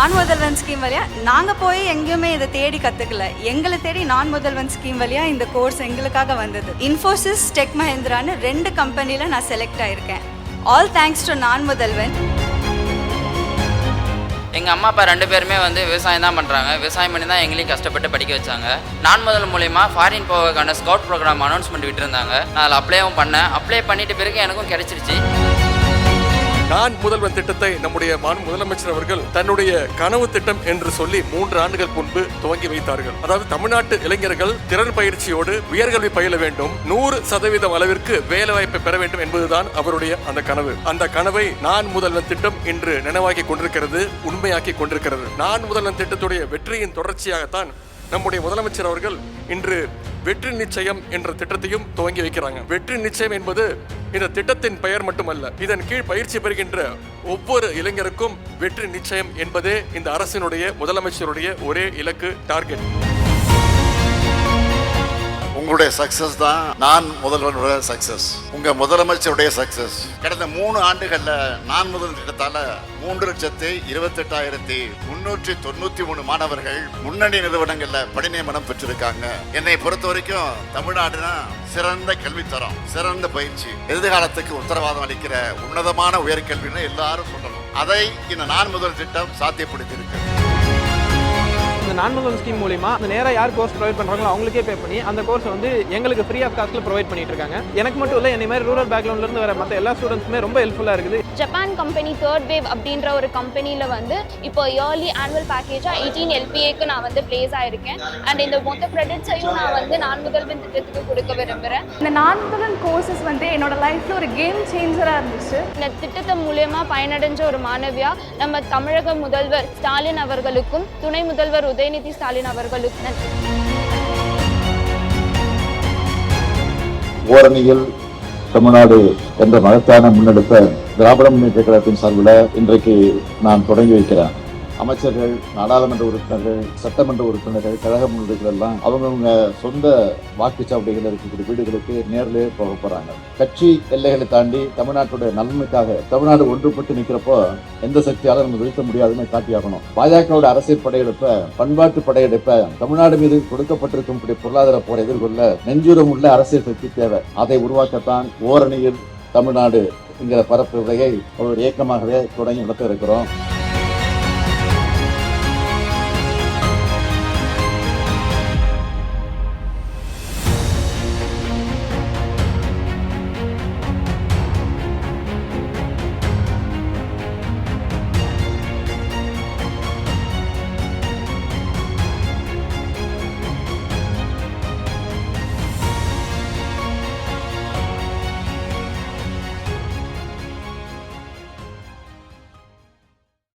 நான் முதல்வன் ஸ்கீம் வழியா நாங்கள் போய் எங்கேயுமே இதை தேடி கற்றுக்கல எங்களை தேடி நான் முதல்வன் ஸ்கீம் வழியா இந்த கோர்ஸ் எங்களுக்காக வந்தது. இன்ஃபோசிஸ் டெக் மஹிந்திரான்னு ரெண்டு கம்பெனியில் நான் செலக்ட் ஆயிருக்கேன். ஆல் தேங்க்ஸ் டு நான் முதல்வன். எங்கள் அம்மா அப்பா ரெண்டு பேருமே வந்து விவசாயம் தான் பண்ணுறாங்க விவசாயம் பண்ணி தான் எங்களையும் கஷ்டப்பட்டு படிக்க வச்சாங்க. நான் முதல் மூலிமா ஃபாரின் போவதுக்கான ஸ்கவுட் ப்ரோக்ராம் அனௌன்ஸ்மெண்ட் விட்டுருந்தாங்க. நான் அதில் அப்ளையும் பண்ணேன். அப்ளை பண்ணிட்டு பிறகு எனக்கும் கிடைச்சிருச்சு. நான் முதல்வன் திட்டத்தை நம்முடைய மாநில முதலமைச்சர் அவர்கள் தன்னுடைய கனவு திட்டம் என்று சொல்லி மூன்று ஆண்டுகள் முன்பு துவங்கி வைத்தார்கள். அதாவது தமிழ்நாட்டு இளைஞர்கள் திறன் பயிற்சியோடு உயர்கல்வி பயில வேண்டும். நூறு சதவீதம் அளவிற்கு வேலை வாய்ப்பை பெற வேண்டும் என்பதுதான் அவருடைய அந்த கனவு. அந்த கனவை நான் முதல்வன் திட்டம் இன்று நினைவாக்கி கொண்டிருக்கிறது உண்மையாக்கி கொண்டிருக்கிறது. நான் முதல்வன் திட்டத்துடைய வெற்றியின் தொடர்ச்சியாகத்தான் நம்முடைய முதலமைச்சர் அவர்கள் இன்று வெற்றி நிச்சயம் என்ற திட்டத்தையும் துவங்கி வைக்கிறாங்க. வெற்றி நிச்சயம் என்பது இந்த திட்டத்தின் பெயர் மட்டுமல்ல இதன் கீழ் பயிற்சி பெறுகின்ற ஒவ்வொரு இளைஞருக்கும் வெற்றி நிச்சயம் என்பதே இந்த அரசினுடைய முதலமைச்சருடைய ஒரே இலக்கு டார்கெட். உங்களுடைய சக்சஸ் தான் நான் முதல்வனுடைய சக்சஸ் உங்க முதலமைச்சருடைய சக்சஸ் கடந்த மூணு ஆண்டுகள்ல நான் முதல் திட்டத்தால மூன்று லட்சத்து இருபத்தெட்டாயிரத்தி முன்னூற்றி தொண்ணூத்தி மூணு மாணவர்கள் முன்னணி நிறுவனங்கள்ல பணிநியமனம் பெற்றிருக்காங்க. என்னை பொறுத்த வரைக்கும் தமிழ்நாடுனா சிறந்த கல்வித்தரம் சிறந்த பயிற்சி எதிர்காலத்துக்கு உத்தரவாதம் அளிக்கிற உன்னதமான உயர்கல்வின்னு எல்லாரும் சொல்லணும். அதை இந்த நான் முதல் திட்டம் சாத்தியப்படுத்தி இருக்கு இந்த நான் முதல் ஸ்கீம் மூலிமா அந்த நேராக யார் கோர்ஸ் ப்ரொவைட் பண்ணுறாங்களோ அவங்களுக்கே பே பண்ணி அந்த கோர்ஸ் வந்து எங்களுக்கு ஃப்ரீ ஆஃப் காஸ்ட்டில் ப்ரொவைட் பண்ணிட்டு இருக்காங்க. எனக்கு மட்டும் இல்லை என்னை மாதிரி ரூரல் பேக்ரவுண்ட்லேருந்து வர மற்ற எல்லா ஸ்டூடெண்ட்ஸுமே ரொம்ப ஹெல்ப்ஃபுல்லாக இருக்குது. ஜப்பான் கம்பெனி தேர்ட் வேவ் அப்படின்ற ஒரு கம்பெனியில் வந்து இப்போ இயர்லி ஆனுவல் பேக்கேஜாக எயிட்டீன் எல்பிஏக்கு நான் வந்து பிளேஸ் ஆயிருக்கேன். அண்ட் இந்த மொத்த கிரெடிட்ஸையும் நான் வந்து நான் முதல்வன் திட்டத்துக்கு கொடுக்க விரும்புகிறேன் இந்த நான் முதலன் கோர்சஸ் வந்து என்னோட லைஃப்ல ஒரு கேம் சேஞ்சரா இருந்துச்சு. இந்த திட்டத்தை மூலயமா பயனடைஞ்ச ஒரு மாணவியா நம்ம தமிழக முதல்வர் ஸ்டாலின் அவர்களுக்கும் துணை முதல்வர் உதயநிதி ஸ்டாலின் அவர்களுக்கு நன்றி ஓரணியில் தமிழ்நாடு என்ற மகத்தான முன்னெடுப்ப திராவிட முன்னேற்ற கழகத்தின் சார்பில் இன்றைக்கு நான் தொடங்கி வைக்கிறேன். அமைச்சர்கள் நாடாளுமன்ற உறுப்பினர்கள் சட்டமன்ற உறுப்பினர்கள் கழக முன்னோடிகள் எல்லாம் அவங்கவுங்க சொந்த வாக்குச்சாவடிகள் இருக்கக்கூடிய வீடுகளுக்கு நேரிலே போக போறாங்க. கட்சி எல்லைகளை தாண்டி தமிழ்நாட்டுடைய நலனுக்காக தமிழ்நாடு ஒன்றுபட்டு நிற்கிறப்போ எந்த சக்தியாலும் நம்ம வீழ்த்த முடியாதுன்னு காட்டியாகணும். பாஜகவோட அரசியல் படையெடுப்ப பண்பாட்டு படையெடுப்ப தமிழ்நாடு மீது கொடுக்கப்பட்டிருக்கும் பொருளாதார போரை எதிர்கொள்ள நெஞ்சுரம் உள்ள அரசியல் சக்தி தேவை. அதை உருவாக்கத்தான் ஓரணியில் தமிழ்நாடு என்கிற பரப்புரையை ஒரு இயக்கமாகவே தொடங்கி நடத்த இருக்கிறோம்.